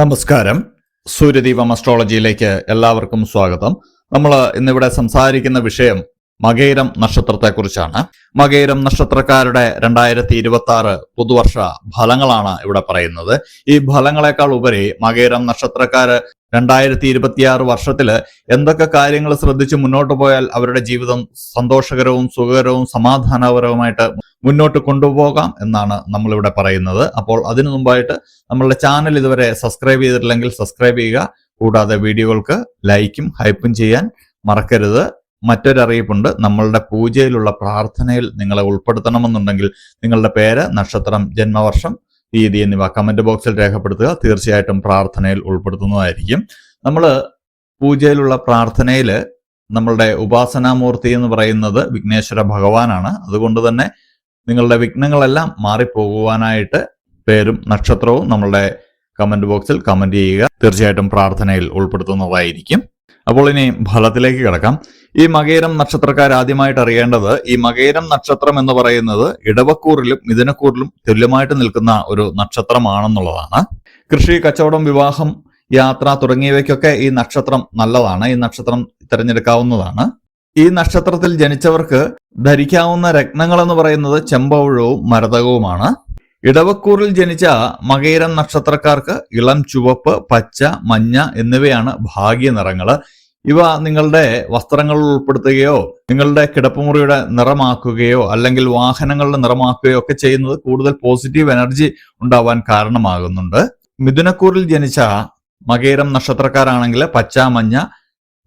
നമസ്കാരം. സൂര്യദീപം അസ്ട്രോളജിയിലേക്ക് എല്ലാവർക്കും സ്വാഗതം. നമ്മൾ ഇന്നിവിടെ സംസാരിക്കുന്ന വിഷയം മകേരം നക്ഷത്രത്തെക്കുറിച്ചാണ്. മകേരം നക്ഷത്രക്കാരുടെ രണ്ടായിരത്തി ഇരുപത്തി ആറ് പുതുവർഷ ഫലങ്ങളാണ് ഇവിടെ പറയുന്നത്. ഈ ഫലങ്ങളെക്കാൾ ഉപരി മകേരം നക്ഷത്രക്കാര് രണ്ടായിരത്തി ഇരുപത്തിയാറ് വർഷത്തിൽ എന്തൊക്കെ കാര്യങ്ങൾ ശ്രദ്ധിച്ച് മുന്നോട്ട് പോയാൽ അവരുടെ ജീവിതം സന്തോഷകരവും സുഖകരവും സമാധാനപരവുമായിട്ട് മുന്നോട്ട് കൊണ്ടുപോകാം എന്നാണ് നമ്മളിവിടെ പറയുന്നത്. അപ്പോൾ അതിനു മുമ്പായിട്ട് നമ്മളുടെ ചാനൽ ഇതുവരെ സബ്സ്ക്രൈബ് ചെയ്തിട്ടില്ലെങ്കിൽ സബ്സ്ക്രൈബ് ചെയ്യുക. കൂടാതെ വീഡിയോകൾക്ക് ലൈക്കും ഹൈപ്പും ചെയ്യാൻ മറക്കരുത്. മറ്റൊരറിയിപ്പുണ്ട് നമ്മളുടെ പൂജയിലുള്ള പ്രാർത്ഥനയിൽ നിങ്ങളെ ഉൾപ്പെടുത്തണമെന്നുണ്ടെങ്കിൽ നിങ്ങളുടെ പേര് നക്ഷത്രം ജന്മവർഷം തീയതി എന്നിവ കമന്റ് ബോക്സിൽ രേഖപ്പെടുത്തുക. തീർച്ചയായിട്ടും പ്രാർത്ഥനയിൽ ഉൾപ്പെടുത്തുന്നതായിരിക്കും. നമ്മൾ പൂജയിലുള്ള പ്രാർത്ഥനയിൽ നമ്മളുടെ ഉപാസനാമൂർത്തി എന്ന് പറയുന്നത് വിഘ്നേശ്വര ഭഗവാനാണ്. അതുകൊണ്ട് തന്നെ നിങ്ങളുടെ വിഘ്നങ്ങളെല്ലാം മാറിപ്പോകുവാനായിട്ട് പേരും നക്ഷത്രവും നമ്മളുടെ കമന്റ് ബോക്സിൽ കമന്റ് ചെയ്യുക. തീർച്ചയായിട്ടും പ്രാർത്ഥനയിൽ ഉൾപ്പെടുത്തുന്നതായിരിക്കും. അപ്പോൾ ഇനി ഫലത്തിലേക്ക് കിടക്കാം. ഈ മകേരം നക്ഷത്രക്കാർ ആദ്യമായിട്ട് അറിയേണ്ടത് ഈ മകേരം നക്ഷത്രം എന്ന് പറയുന്നത് ഇടവക്കൂറിലും മിഥുനക്കൂറിലും തുല്യമായിട്ട് നിൽക്കുന്ന ഒരു നക്ഷത്രമാണെന്നുള്ളതാണ്. കൃഷി കച്ചവടം വിവാഹം യാത്ര തുടങ്ങിയവയ്ക്കൊക്കെ ഈ നക്ഷത്രം നല്ലതാണ്. ഈ നക്ഷത്രം തിരഞ്ഞെടുക്കാവുന്നതാണ്. ഈ നക്ഷത്രത്തിൽ ജനിച്ചവർക്ക് ധരിക്കാവുന്ന രത്നങ്ങൾ എന്ന് പറയുന്നത് ചെമ്പൗഴവും മരതകവുമാണ്. ഇടവക്കൂറിൽ ജനിച്ച മകയിരം നക്ഷത്രക്കാർക്ക് ഇളം ചുവപ്പ് പച്ച മഞ്ഞ എന്നിവയാണ് ഭാഗ്യ നിറങ്ങൾ ഇവ നിങ്ങളുടെ വസ്ത്രങ്ങളിൽ ഉൾപ്പെടുത്തുകയോ നിങ്ങളുടെ കിടപ്പുമുറിയുടെ നിറമാക്കുകയോ അല്ലെങ്കിൽ വാഹനങ്ങളുടെ നിറമാക്കുകയോ ഒക്കെ ചെയ്യുന്നത് കൂടുതൽ പോസിറ്റീവ് എനർജി ഉണ്ടാവാൻ കാരണമാകുന്നുണ്ട്. മിഥുനക്കൂറിൽ ജനിച്ച മകേരം നക്ഷത്രക്കാരാണെങ്കിൽ പച്ച മഞ്ഞ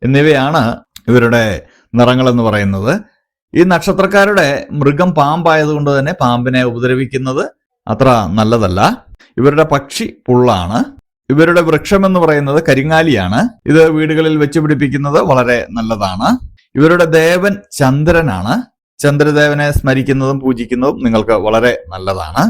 എന്നിവയാണ് ഇവരുടെ നിറങ്ങൾ എന്ന് പറയുന്നത്. ഈ നക്ഷത്രക്കാരുടെ മൃഗം പാമ്പായതുകൊണ്ട് തന്നെ പാമ്പിനെ ഉപദ്രവിക്കുന്നത് അത്ര നല്ലതല്ല. ഇവരുടെ പക്ഷി പുള്ളാണ്. ഇവരുടെ വൃക്ഷം എന്ന് പറയുന്നത് കരിങ്ങാലിയാണ്. ഇത് വീടുകളിൽ വെച്ച് പിടിപ്പിക്കുന്നത് വളരെ നല്ലതാണ്. ഇവരുടെ ദേവൻ ചന്ദ്രനാണ്. ചന്ദ്രദേവനെ സ്മരിക്കുന്നതും പൂജിക്കുന്നതും നിങ്ങൾക്ക് വളരെ നല്ലതാണ്.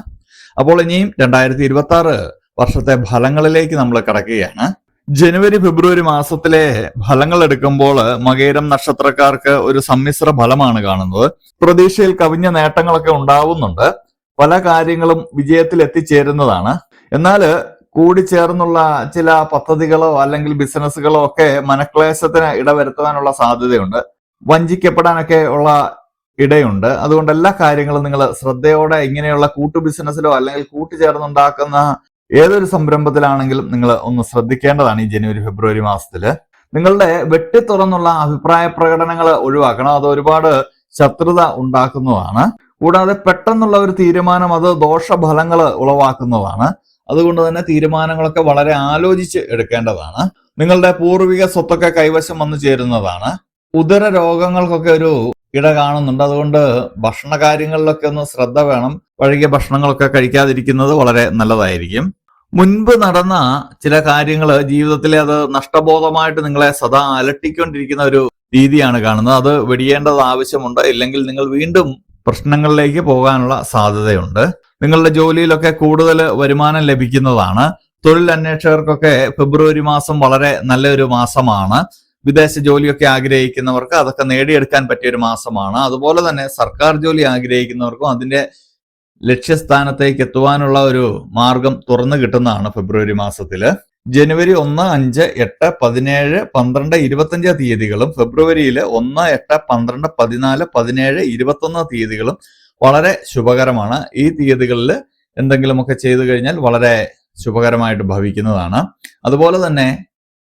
അപ്പോൾ ഇനിയും രണ്ടായിരത്തി ഇരുപത്തി ആറ് വർഷത്തെ ഫലങ്ങളിലേക്ക് നമ്മൾ കടക്കുകയാണ്. ജനുവരി ഫെബ്രുവരി മാസത്തിലെ ഫലങ്ങൾ എടുക്കുമ്പോൾ മകേരം നക്ഷത്രക്കാർക്ക് ഒരു സമ്മിശ്ര ഫലമാണ് കാണുന്നത്. പ്രതീക്ഷയിൽ കവിഞ്ഞ നേട്ടങ്ങളൊക്കെ ഉണ്ടാവുന്നുണ്ട്. പല കാര്യങ്ങളും വിജയത്തിൽ എത്തിച്ചേരുന്നതാണ്. എന്നാൽ കൂടിച്ചേർന്നുള്ള ചില പദ്ധതികളോ അല്ലെങ്കിൽ ബിസിനസ്സുകളോ ഒക്കെ മനക്ലേശത്തിന് ഇടവരുത്തുവാനുള്ള സാധ്യതയുണ്ട്. വഞ്ചിക്കപ്പെടാനൊക്കെ ഉള്ള ഇടയുണ്ട്. അതുകൊണ്ട് എല്ലാ കാര്യങ്ങളും നിങ്ങൾ ശ്രദ്ധയോടെ ഇങ്ങനെയുള്ള കൂട്ടു ബിസിനസ്സിലോ അല്ലെങ്കിൽ കൂട്ടുചേർന്നുണ്ടാക്കുന്ന ഏതൊരു സംരംഭത്തിലാണെങ്കിലും നിങ്ങൾ ഒന്ന് ശ്രദ്ധിക്കേണ്ടതാണ് ഈ ജനുവരി ഫെബ്രുവരി മാസത്തിൽ നിങ്ങളുടെ വെട്ടി തുറന്നുള്ള അഭിപ്രായ പ്രകടനങ്ങൾ ഒഴിവാക്കണം. അത് ഒരുപാട് ശത്രുത ഉണ്ടാക്കുന്നതാണ്. കൂടാതെ പെട്ടെന്നുള്ള ഒരു തീരുമാനം അത് ദോഷഫലങ്ങൾ ഉളവാക്കുന്നതാണ്. അതുകൊണ്ട് തന്നെ തീരുമാനങ്ങളൊക്കെ വളരെ ആലോചിച്ച് എടുക്കേണ്ടതാണ്. നിങ്ങളുടെ പൂർവിക സ്വത്തൊക്കെ കൈവശം വന്നു ചേരുന്നതാണ്. ഉദര രോഗങ്ങൾക്കൊക്കെ ഒരു ഇട കാണുന്നുണ്ട്. അതുകൊണ്ട് ഭക്ഷണ കാര്യങ്ങളിലൊക്കെ ഒന്ന് ശ്രദ്ധ വേണം. വഴുകിയ ഭക്ഷണങ്ങളൊക്കെ കഴിക്കാതിരിക്കുന്നത് വളരെ നല്ലതായിരിക്കും. മുൻപ് നടന്ന ചില കാര്യങ്ങൾ ജീവിതത്തിലെ അത് നഷ്ടബോധമായിട്ട് നിങ്ങളെ സദാ അലട്ടിക്കൊണ്ടിരിക്കുന്ന ഒരു രീതിയാണ് കാണുന്നത്. അത് വെടിയേണ്ടത് ആവശ്യമുണ്ട്. ഇല്ലെങ്കിൽ നിങ്ങൾ വീണ്ടും പ്രശ്നങ്ങളിലേക്ക് പോകാനുള്ള സാധ്യതയുണ്ട്. നിങ്ങളുടെ ജോലിയിലൊക്കെ കൂടുതൽ വരുമാനം ലഭിക്കുന്നതാണ്. തൊഴിൽ അന്വേഷകർക്കൊക്കെ ഫെബ്രുവരി മാസം വളരെ നല്ലൊരു മാസമാണ്. വിദേശ ജോലിയൊക്കെ ആഗ്രഹിക്കുന്നവർക്ക് അതൊക്കെ നേടിയെടുക്കാൻ പറ്റിയ ഒരു മാസമാണ്. അതുപോലെ തന്നെ സർക്കാർ ജോലി ആഗ്രഹിക്കുന്നവർക്കും അതിന്റെ ലക്ഷ്യസ്ഥാനത്തേക്ക് എത്തുവാനുള്ള ഒരു മാർഗം തുറന്നു കിട്ടുന്നതാണ് ഫെബ്രുവരി മാസത്തിൽ. ജനുവരി ഒന്ന് അഞ്ച് എട്ട് പതിനേഴ് പന്ത്രണ്ട് ഇരുപത്തഞ്ച് തീയതികളും ഫെബ്രുവരിയിൽ ഒന്ന് എട്ട് പന്ത്രണ്ട് പതിനാല് പതിനേഴ് ഇരുപത്തൊന്ന് തീയതികളും വളരെ ശുഭകരമാണ്. ഈ തീയതികളിൽ എന്തെങ്കിലുമൊക്കെ ചെയ്തു കഴിഞ്ഞാൽ വളരെ ശുഭകരമായിട്ട് ഭവിക്കുന്നതാണ്. അതുപോലെ തന്നെ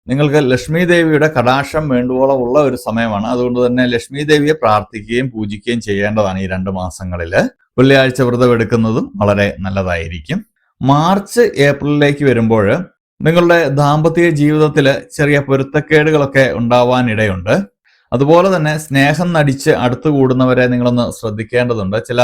നിങ്ങൾക്ക് ലക്ഷ്മി ദേവിയുടെ കടാക്ഷം വേണ്ടുവോളം ഉള്ള ഒരു സമയമാണ്. അതുകൊണ്ട് തന്നെ ലക്ഷ്മി ദേവിയെ പ്രാർത്ഥിക്കുകയും പൂജിക്കുകയും ചെയ്യേണ്ടതാണ് ഈ രണ്ട് മാസങ്ങളിൽ വെള്ളിയാഴ്ച വ്രതം എടുക്കുന്നതും വളരെ നല്ലതായിരിക്കും. മാർച്ച് ഏപ്രിലിലേക്ക് വരുമ്പോൾ നിങ്ങളുടെ ദാമ്പത്യ ജീവിതത്തിൽ ചെറിയ പൊരുത്തക്കേടുകളൊക്കെ ഉണ്ടാവാൻ ഇടയുണ്ട് അതുപോലെ തന്നെ സ്നേഹം നടിച്ച് അടുത്തു കൂടുന്നവരെ നിങ്ങളൊന്ന് ശ്രദ്ധിക്കേണ്ടതുണ്ട്. ചില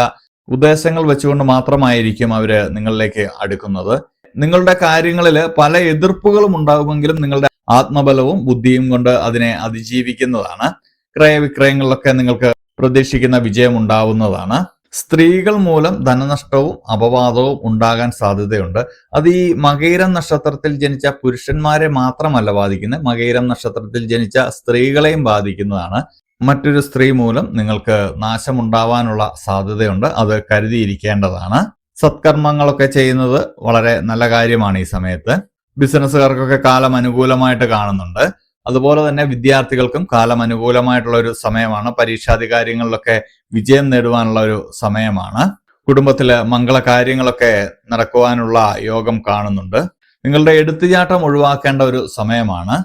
ഉദ്ദേശങ്ങൾ വെച്ചുകൊണ്ട് മാത്രമായിരിക്കും അവർ നിങ്ങളിലേക്ക് അടുക്കുന്നത്. നിങ്ങളുടെ കാര്യങ്ങളിൽ പല എതിർപ്പുകളും ഉണ്ടാകുമെങ്കിലും നിങ്ങളുടെ ആത്മബലവും ബുദ്ധിയും കൊണ്ട് അതിനെ അതിജീവിക്കുന്നതാണ്. ക്രയവിക്രയങ്ങളിലൊക്കെ നിങ്ങൾക്ക് പ്രതീക്ഷിക്കുന്ന വിജയം ഉണ്ടാവുന്നതാണ്. സ്ത്രീകൾ മൂലം ധനനഷ്ടവും അപവാദവും ഉണ്ടാകാൻ സാധ്യതയുണ്ട്. അത് ഈ മകൈരം നക്ഷത്രത്തിൽ ജനിച്ച പുരുഷന്മാരെ മാത്രമല്ല ബാധിക്കുന്നത്. മകൈരം നക്ഷത്രത്തിൽ ജനിച്ച സ്ത്രീകളെയും ബാധിക്കുന്നതാണ്. മറ്റൊരു സ്ത്രീ മൂലം നിങ്ങൾക്ക് നാശമുണ്ടാവാനുള്ള സാധ്യതയുണ്ട്. അത് കരുതിയിരിക്കേണ്ടതാണ്. സത്കർമ്മങ്ങളൊക്കെ ചെയ്യുന്നത് വളരെ നല്ല കാര്യമാണ് ഈ സമയത്ത്. ബിസിനസ്സുകാർക്കൊക്കെ കാലം അനുകൂലമായിട്ട് കാണുന്നുണ്ട്. അതുപോലെ തന്നെ വിദ്യാർത്ഥികൾക്കും കാലം അനുകൂലമായിട്ടുള്ള ഒരു സമയമാണ്. പരീക്ഷാധികാരികളിലൊക്കെ വിജയം നേടുവാനുള്ള ഒരു സമയമാണ്. കുടുംബത്തിലെ മംഗള കാര്യങ്ങളൊക്കെ നടക്കുവാനുള്ള യോഗം കാണുന്നുണ്ട്. നിങ്ങളുടെ എടുത്തുചാട്ടം ഒഴിവാക്കേണ്ട ഒരു സമയമാണ്.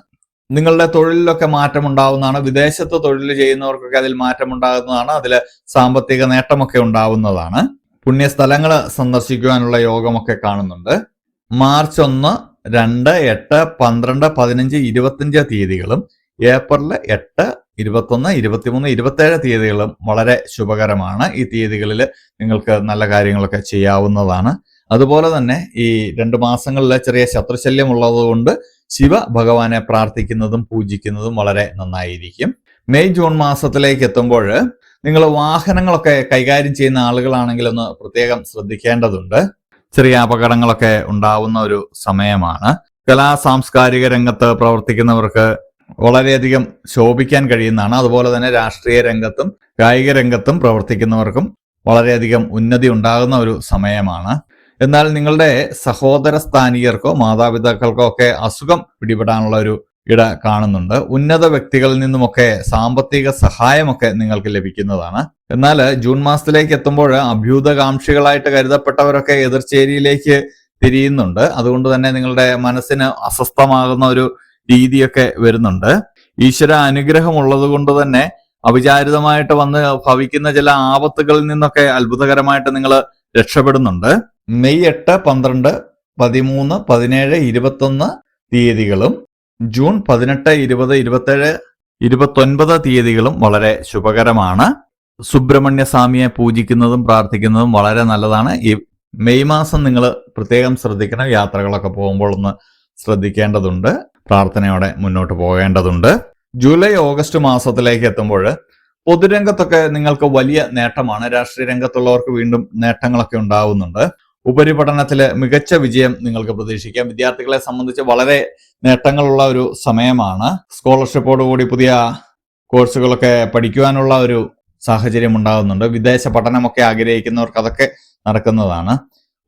നിങ്ങളുടെ തൊഴിലിലൊക്കെ മാറ്റം ഉണ്ടാവുന്നതാണ് വിദേശത്ത് തൊഴിൽ ചെയ്യുന്നവർക്കൊക്കെ അതിൽ മാറ്റം ഉണ്ടാകുന്നതാണ് അതിൽ സാമ്പത്തിക നേട്ടമൊക്കെ ഉണ്ടാവുന്നതാണ്. പുണ്യസ്ഥലങ്ങൾ സന്ദർശിക്കുവാനുള്ള യോഗമൊക്കെ കാണുന്നുണ്ട്. മാർച്ച് ഒന്ന് രണ്ട് എട്ട് പന്ത്രണ്ട് പതിനഞ്ച് ഇരുപത്തിയഞ്ച് തീയതികളും ഏപ്രിൽ എട്ട് ഇരുപത്തൊന്ന് ഇരുപത്തിമൂന്ന് ഇരുപത്തേഴ് തീയതികളും വളരെ ശുഭകരമാണ്. ഈ തീയതികളിൽ നിങ്ങൾക്ക് നല്ല കാര്യങ്ങളൊക്കെ ചെയ്യാവുന്നതാണ്. അതുപോലെ തന്നെ ഈ രണ്ട് മാസങ്ങളിലെ ചെറിയ ശത്രുശല്യം ഉള്ളതുകൊണ്ട് ശിവ ഭഗവാനെ പ്രാർത്ഥിക്കുന്നതും പൂജിക്കുന്നതും വളരെ നന്നായിരിക്കും. മെയ് ജൂൺ മാസത്തിലേക്ക് എത്തുമ്പോൾ നിങ്ങൾ വാഹനങ്ങളൊക്കെ കൈകാര്യം ചെയ്യുന്ന ആളുകളാണെങ്കിൽ ഒന്ന് പ്രത്യേകം ശ്രദ്ധിക്കേണ്ടതുണ്ട്. ചെറിയ അപകടങ്ങളൊക്കെ ഉണ്ടാവുന്ന ഒരു സമയമാണ്. കലാ സാംസ്കാരിക രംഗത്ത് പ്രവർത്തിക്കുന്നവർക്ക് വളരെയധികം ശോഭിക്കാൻ കഴിയുന്നതാണ്. അതുപോലെ തന്നെ രാഷ്ട്രീയ രംഗത്തും കായിക രംഗത്തും പ്രവർത്തിക്കുന്നവർക്കും വളരെയധികം ഉന്നതി ഉണ്ടാകുന്ന ഒരു സമയമാണ്. എന്നാൽ നിങ്ങളുടെ സഹോദര സ്ഥാനീയർക്കോ മാതാപിതാക്കൾക്കോ ഒക്കെ അസുഖം പിടിപെടാനുള്ള ഒരു ഇട കാണുന്നുണ്ട്. ഉന്നത വ്യക്തികളിൽ നിന്നുമൊക്കെ സാമ്പത്തിക സഹായമൊക്കെ നിങ്ങൾക്ക് ലഭിക്കുന്നതാണ്. എന്നാൽ ജൂൺ മാസത്തിലേക്ക് എത്തുമ്പോൾ അഭ്യൂതകാംക്ഷികളായിട്ട് കരുതപ്പെട്ടവരൊക്കെ എതിർചേരിയിലേക്ക് തിരിയുന്നുണ്ട്. അതുകൊണ്ട് തന്നെ നിങ്ങളുടെ മനസ്സിന് അസ്വസ്ഥമാകുന്ന ഒരു രീതിയൊക്കെ വരുന്നുണ്ട്. ഈശ്വര അനുഗ്രഹം ഉള്ളത് കൊണ്ട് തന്നെ അവിചാരിതമായിട്ട് വന്ന് ഭവിക്കുന്ന ചില ആപത്തുകളിൽ നിന്നൊക്കെ അത്ഭുതകരമായിട്ട് നിങ്ങൾ രക്ഷപ്പെടുന്നുണ്ട്. മെയ് എട്ട് പന്ത്രണ്ട് പതിമൂന്ന് പതിനേഴ് ഇരുപത്തൊന്ന് തീയതികളും ജൂൺ പതിനെട്ട് ഇരുപത് ഇരുപത്തേഴ് ഇരുപത്തൊൻപത് തീയതികളും വളരെ ശുഭകരമാണ്. സുബ്രഹ്മണ്യ സ്വാമിയെ പൂജിക്കുന്നതും പ്രാർത്ഥിക്കുന്നതും വളരെ നല്ലതാണ്. ഈ മെയ് മാസം നിങ്ങൾ പ്രത്യേകം ശ്രദ്ധിക്കണം. യാത്രകളൊക്കെ പോകുമ്പോൾ ഒന്ന് ശ്രദ്ധിക്കേണ്ടതുണ്ട്. പ്രാർത്ഥനയോടെ മുന്നോട്ട് പോകേണ്ടതുണ്ട്. ജൂലൈ ഓഗസ്റ്റ് മാസത്തിലേക്ക് എത്തുമ്പോൾ പൊതുരംഗത്തൊക്കെ നിങ്ങൾക്ക് വലിയ നേട്ടമാണ്. രാഷ്ട്രീയ രംഗത്തുള്ളവർക്ക് വീണ്ടും നേട്ടങ്ങളൊക്കെ ഉണ്ടാവുന്നുണ്ട്. ഉപരിപഠനത്തിൽ മികച്ച വിജയം നിങ്ങൾക്ക് പ്രതീക്ഷിക്കാം. വിദ്യാർത്ഥികളെ സംബന്ധിച്ച് വളരെ നേട്ടങ്ങളുള്ള ഒരു സമയമാണ്. സ്കോളർഷിപ്പോടുകൂടി പുതിയ കോഴ്സുകളൊക്കെ പഠിക്കുവാനുള്ള ഒരു സാഹചര്യം ഉണ്ടാകുന്നുണ്ട്. വിദേശ പഠനമൊക്കെ ആഗ്രഹിക്കുന്നവർക്ക് അതൊക്കെ നടക്കുന്നതാണ്.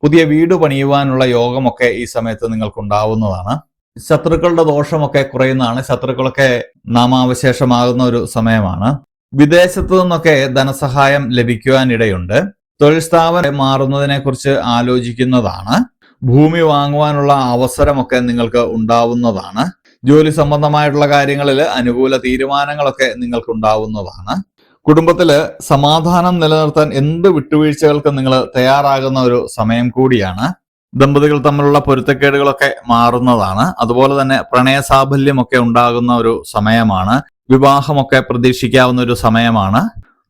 പുതിയ വീട് പണിയുവാനുള്ള യോഗമൊക്കെ ഈ സമയത്ത് നിങ്ങൾക്ക് ഉണ്ടാവുന്നതാണ് ശത്രുക്കളുടെ ദോഷമൊക്കെ കുറയുന്നതാണ്. ശത്രുക്കളൊക്കെ നാമാവശേഷമാകുന്ന ഒരു സമയമാണ്. വിദേശത്തു നിന്നൊക്കെ ധനസഹായം ലഭിക്കുവാനിടയുണ്ട്. തൊഴിൽ സ്ഥാപനം മാറുന്നതിനെ കുറിച്ച് ആലോചിക്കുന്നതാണ്. ഭൂമി വാങ്ങുവാനുള്ള അവസരമൊക്കെ നിങ്ങൾക്ക് ഉണ്ടാവുന്നതാണ്. ജോലി സംബന്ധമായിട്ടുള്ള കാര്യങ്ങളിൽ അനുകൂല തീരുമാനങ്ങളൊക്കെ നിങ്ങൾക്ക് ഉണ്ടാവുന്നതാണ് കുടുംബത്തിൽ സമാധാനം നിലനിർത്താൻ എന്ത് വിട്ടുവീഴ്ചകൾക്ക് നിങ്ങൾ തയ്യാറാകുന്ന ഒരു സമയം കൂടിയാണ്. ദമ്പതികൾ തമ്മിലുള്ള പൊരുത്തക്കേടുകളൊക്കെ മാറുന്നതാണ്. അതുപോലെ തന്നെ പ്രണയ സാഫല്യമൊക്കെ ഉണ്ടാകുന്ന ഒരു സമയമാണ്. വിവാഹമൊക്കെ പ്രതീക്ഷിക്കാവുന്ന ഒരു സമയമാണ്.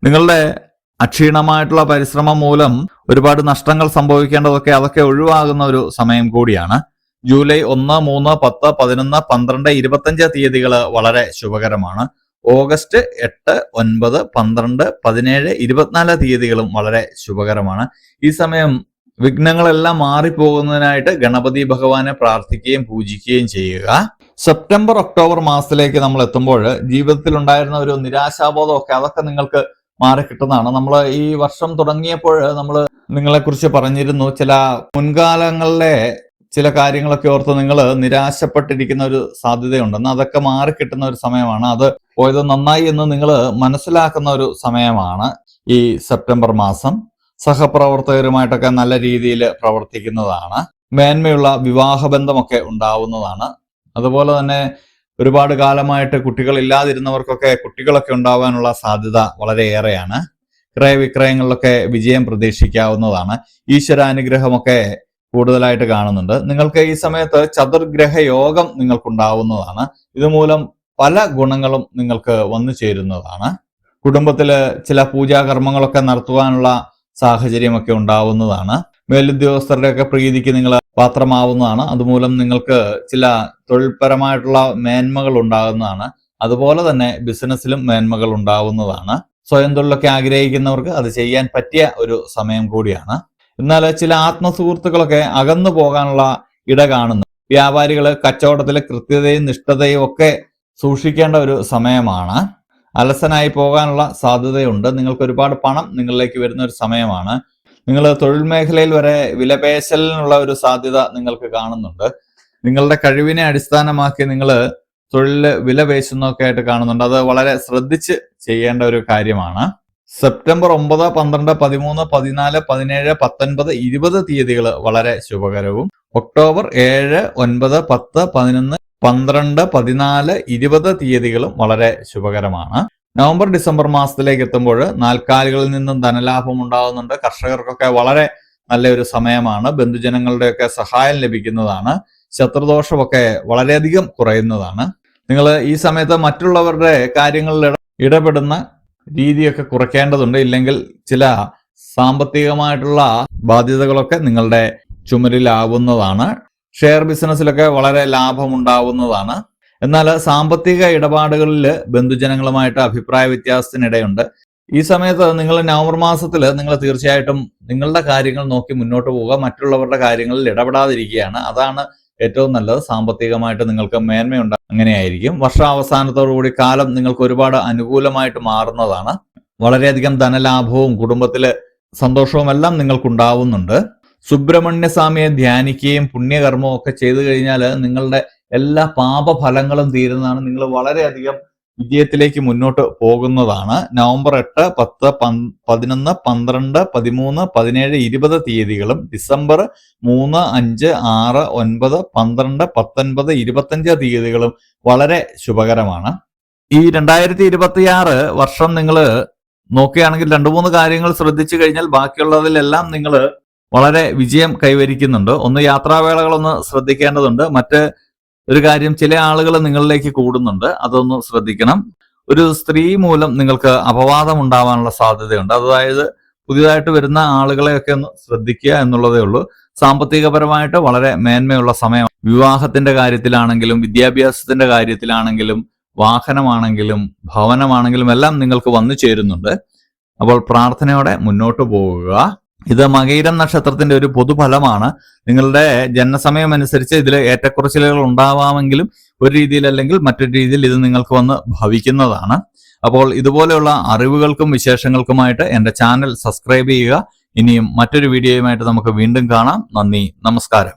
നിങ്ങളുടെ അക്ഷീണമായിട്ടുള്ള പരിശ്രമം മൂലം ഒരുപാട് നഷ്ടങ്ങൾ സംഭവിക്കേണ്ടതൊക്കെ അതൊക്കെ ഒഴിവാകുന്ന ഒരു സമയം കൂടിയാണ്. ജൂലൈ ഒന്ന് മൂന്ന് പത്ത് പതിനൊന്ന് പന്ത്രണ്ട് ഇരുപത്തഞ്ച് തീയതികൾ വളരെ ശുഭകരമാണ്. ഓഗസ്റ്റ് എട്ട് ഒൻപത് പന്ത്രണ്ട് പതിനേഴ് ഇരുപത്തിനാല് തീയതികളും വളരെ ശുഭകരമാണ്. ഈ സമയം വിഘ്നങ്ങളെല്ലാം മാറിപ്പോകുന്നതിനായിട്ട് ഗണപതി ഭഗവാനെ പ്രാർത്ഥിക്കുകയും പൂജിക്കുകയും ചെയ്യുക. സെപ്റ്റംബർ ഒക്ടോബർ മാസത്തിലേക്ക് നമ്മൾ എത്തുമ്പോൾ ജീവിതത്തിൽ ഉണ്ടായിരുന്ന ഒരു നിരാശാബോധമൊക്കെ അതൊക്കെ നിങ്ങൾക്ക് മാറിക്കിട്ടുന്നതാണ് നമ്മൾ ഈ വർഷം തുടങ്ങിയപ്പോൾ നമ്മൾ നിങ്ങളെക്കുറിച്ച് പറഞ്ഞിരുന്നു ചില മുൻകാലങ്ങളിലെ ചില കാര്യങ്ങളൊക്കെ ഓർത്ത് നിങ്ങൾ നിരാശപ്പെട്ടിരിക്കുന്ന ഒരു സാധ്യതയുണ്ടെന്ന് അതൊക്കെ മാറിക്കിട്ടുന്ന ഒരു സമയമാണ്. അത് പോയത് നന്നായി എന്ന് നിങ്ങൾ മനസ്സിലാക്കുന്ന ഒരു സമയമാണ് ഈ സെപ്റ്റംബർ മാസം. സഹപ്രവർത്തകരുമായിട്ടൊക്കെ നല്ല രീതിയിൽ പ്രവർത്തിക്കുന്നതാണ്. മേന്മയുള്ള വിവാഹബന്ധമൊക്കെ ഉണ്ടാവുന്നതാണ്. അതുപോലെ തന്നെ ഒരുപാട് കാലമായിട്ട് കുട്ടികളില്ലാതിരുന്നവർക്കൊക്കെ കുട്ടികളൊക്കെ ഉണ്ടാവാനുള്ള സാധ്യത വളരെയേറെയാണ്. ക്രയവിക്രയങ്ങളിലൊക്കെ വിജയം പ്രതീക്ഷിക്കാവുന്നതാണ്. ഈശ്വരാനുഗ്രഹമൊക്കെ കൂടുതലായിട്ട് കാണുന്നുണ്ട്. നിങ്ങൾക്ക് ഈ സമയത്ത് ചതുർഗ്രഹ യോഗം നിങ്ങൾക്കുണ്ടാവുന്നതാണ്. ഇതുമൂലം പല ഗുണങ്ങളും നിങ്ങൾക്ക് വന്നു ചേരുന്നതാണ്. കുടുംബത്തിൽ ചില പൂജാകർമ്മങ്ങളൊക്കെ നടത്തുവാനുള്ള സാഹചര്യമൊക്കെ ഉണ്ടാവുന്നതാണ്. മേലുദ്യോഗസ്ഥരുടെയൊക്കെ പ്രീതിക്ക് നിങ്ങൾ പാത്രമാവുന്നതാണ്. അതുമൂലം നിങ്ങൾക്ക് ചില തൊഴിൽപരമായിട്ടുള്ള മേന്മകൾ ഉണ്ടാകുന്നതാണ്. അതുപോലെ തന്നെ ബിസിനസ്സിലും മേന്മകൾ ഉണ്ടാകുന്നതാണ്. സ്വയം തൊഴിലൊക്കെ ആഗ്രഹിക്കുന്നവർക്ക് അത് ചെയ്യാൻ പറ്റിയ ഒരു സമയം കൂടിയാണ്. എന്നാൽ ചില ആത്മസുഹൃത്തുക്കളൊക്കെ അകന്നു പോകാനുള്ള ഇട കാണുന്നു. വ്യാപാരികൾ കച്ചവടത്തിലെ കൃത്യതയും നിഷ്ഠതയും ഒക്കെ സൂക്ഷിക്കേണ്ട ഒരു സമയമാണ്. അലസനായി പോകാനുള്ള സാധ്യതയുണ്ട്. നിങ്ങൾക്ക് ഒരുപാട് പണം നിങ്ങളിലേക്ക് വരുന്ന ഒരു സമയമാണ്. നിങ്ങൾ തൊഴിൽ മേഖലയിൽ വരെ വിലപേശലിനുള്ള ഒരു സാധ്യത നിങ്ങൾക്ക് കാണുന്നുണ്ട്. നിങ്ങളുടെ കഴിവിനെ അടിസ്ഥാനമാക്കി നിങ്ങൾ തൊഴിൽ വില പേശുന്നൊക്കെ ആയിട്ട് കാണുന്നുണ്ട്. അത് വളരെ ശ്രദ്ധിച്ച് ചെയ്യേണ്ട ഒരു കാര്യമാണ്. സെപ്റ്റംബർ ഒമ്പത് പന്ത്രണ്ട് പതിമൂന്ന് പതിനാല് പതിനേഴ് പത്തൊൻപത് ഇരുപത് തീയതികൾ വളരെ ശുഭകരവും. ഒക്ടോബർ ഏഴ് ഒൻപത് പത്ത് പതിനൊന്ന് പന്ത്രണ്ട് പതിനാല് ഇരുപത് തീയതികളും വളരെ ശുഭകരമാണ്. നവംബർ ഡിസംബർ മാസത്തിലേക്ക് എത്തുമ്പോൾ നാൽക്കാലികളിൽ നിന്നും ധനലാഭം ഉണ്ടാകുന്നുണ്ട്. കർഷകർക്കൊക്കെ വളരെ നല്ലൊരു സമയമാണ്. ബന്ധുജനങ്ങളുടെയൊക്കെ സഹായം ലഭിക്കുന്നതാണ്. ശത്രുദോഷമൊക്കെ വളരെയധികം കുറയുന്നതാണ്. നിങ്ങൾ ഈ സമയത്ത് മറ്റുള്ളവരുടെ കാര്യങ്ങളിൽ ഇട- ഇടപെടുന്ന രീതിയൊക്കെ കുറയ്ക്കേണ്ടതുണ്ട്. ഇല്ലെങ്കിൽ ചില സാമ്പത്തികമായിട്ടുള്ള ബാധ്യതകളൊക്കെ നിങ്ങളുടെ ചുമരിലാവുന്നതാണ്. ഷെയർ ബിസിനസ്സിലൊക്കെ വളരെ ലാഭം ലാഭമുണ്ടാവുന്നതാണ്. എന്നാൽ സാമ്പത്തിക ഇടപാടുകളിൽ ബന്ധുജനങ്ങളുമായിട്ട് അഭിപ്രായ വ്യത്യാസത്തിനിടയുണ്ട്. ഈ സമയത്ത് നിങ്ങൾ നവംബർ മാസത്തിൽ നിങ്ങൾ തീർച്ചയായിട്ടും നിങ്ങളുടെ കാര്യങ്ങൾ നോക്കി മുന്നോട്ട് പോവുക മറ്റുള്ളവരുടെ കാര്യങ്ങളിൽ ഇടപെടാതിരിക്കുകയാണ്. അതാണ് ഏറ്റവും നല്ലത്. സാമ്പത്തികമായിട്ട് നിങ്ങൾക്ക് മേന്മയുണ്ട്. അങ്ങനെയായിരിക്കും. വർഷാവസാനത്തോടുകൂടി കാലം നിങ്ങൾക്ക് ഒരുപാട് അനുകൂലമായിട്ട് മാറുന്നതാണ്. വളരെയധികം ധനലാഭവും കുടുംബത്തിലെ സന്തോഷവും എല്ലാം നിങ്ങൾക്കുണ്ടാവുന്നുണ്ട്. സുബ്രഹ്മണ്യ സ്വാമിയെ ധ്യാനിക്കുകയും പുണ്യകർമ്മവും ഒക്കെ ചെയ്തു കഴിഞ്ഞാൽ നിങ്ങളുടെ എല്ലാ പാപഫലങ്ങളും തീരുന്നതാണ് നിങ്ങൾ വളരെയധികം വിജയത്തിലേക്ക് മുന്നോട്ട് പോകുന്നതാണ്. നവംബർ എട്ട് പത്ത് പതിനൊന്ന് പന്ത്രണ്ട് പതിമൂന്ന് പതിനേഴ് ഇരുപത് തീയതികളും ഡിസംബർ മൂന്ന് അഞ്ച് ആറ് ഒൻപത് പന്ത്രണ്ട് പത്തൊൻപത് ഇരുപത്തഞ്ച് തീയതികളും വളരെ ശുഭകരമാണ്. ഈ രണ്ടായിരത്തി ഇരുപത്തിയാറ് വർഷം നിങ്ങൾ നോക്കുകയാണെങ്കിൽ രണ്ടു മൂന്ന് കാര്യങ്ങൾ ശ്രദ്ധിച്ചു കഴിഞ്ഞാൽ ബാക്കിയുള്ളതിലെല്ലാം നിങ്ങൾ വളരെ വിജയം കൈവരിക്കുന്നുണ്ട്. ഒന്ന് യാത്രാവേളകളൊന്ന് ശ്രദ്ധിക്കേണ്ടതുണ്ട്. മറ്റ് ഒരു കാര്യം ചില ആളുകൾ നിങ്ങളിലേക്ക് കൂടുന്നുണ്ട് അതൊന്ന് ശ്രദ്ധിക്കണം. ഒരു സ്ത്രീ മൂലം നിങ്ങൾക്ക് അപവാദം ഉണ്ടാവാനുള്ള സാധ്യതയുണ്ട്. അതായത് പുതിയതായിട്ട് വരുന്ന ആളുകളെയൊക്കെ ഒന്ന് ശ്രദ്ധിക്കുക എന്നുള്ളതേ ഉള്ളൂ. സാമ്പത്തികപരമായിട്ട് വളരെ മേന്മയുള്ള സമയം. വിവാഹത്തിന്റെ കാര്യത്തിലാണെങ്കിലും വിദ്യാഭ്യാസത്തിന്റെ കാര്യത്തിലാണെങ്കിലും വാഹനമാണെങ്കിലും ഭവനമാണെങ്കിലും എല്ലാം നിങ്ങൾക്ക് വന്നു ചേരുന്നുണ്ട്. അപ്പോൾ പ്രാർത്ഥനയോടെ മുന്നോട്ട് പോവുക. ഇത് മകയിരം നക്ഷത്രത്തിന്റെ ഒരു പൊതുഫലമാണ്. നിങ്ങളുടെ ജനനസമയം അനുസരിച്ച് ഇതിൽ ഏറ്റക്കുറച്ചിലുകൾ ഉണ്ടാവാമെങ്കിലും ഒരു രീതിയിൽ അല്ലെങ്കിൽ മറ്റൊരു രീതിയിൽ ഇത് നിങ്ങൾക്ക് വന്ന് ഭവിക്കുന്നതാണ്. അപ്പോൾ ഇതുപോലെയുള്ള അറിവുകൾക്കും വിശേഷങ്ങൾക്കുമായിട്ട് എന്റെ ചാനൽ സബ്സ്ക്രൈബ് ചെയ്യുക. ഇനിയും മറ്റൊരു വീഡിയോയുമായിട്ട് നമുക്ക് വീണ്ടും കാണാം. നന്ദി നമസ്കാരം.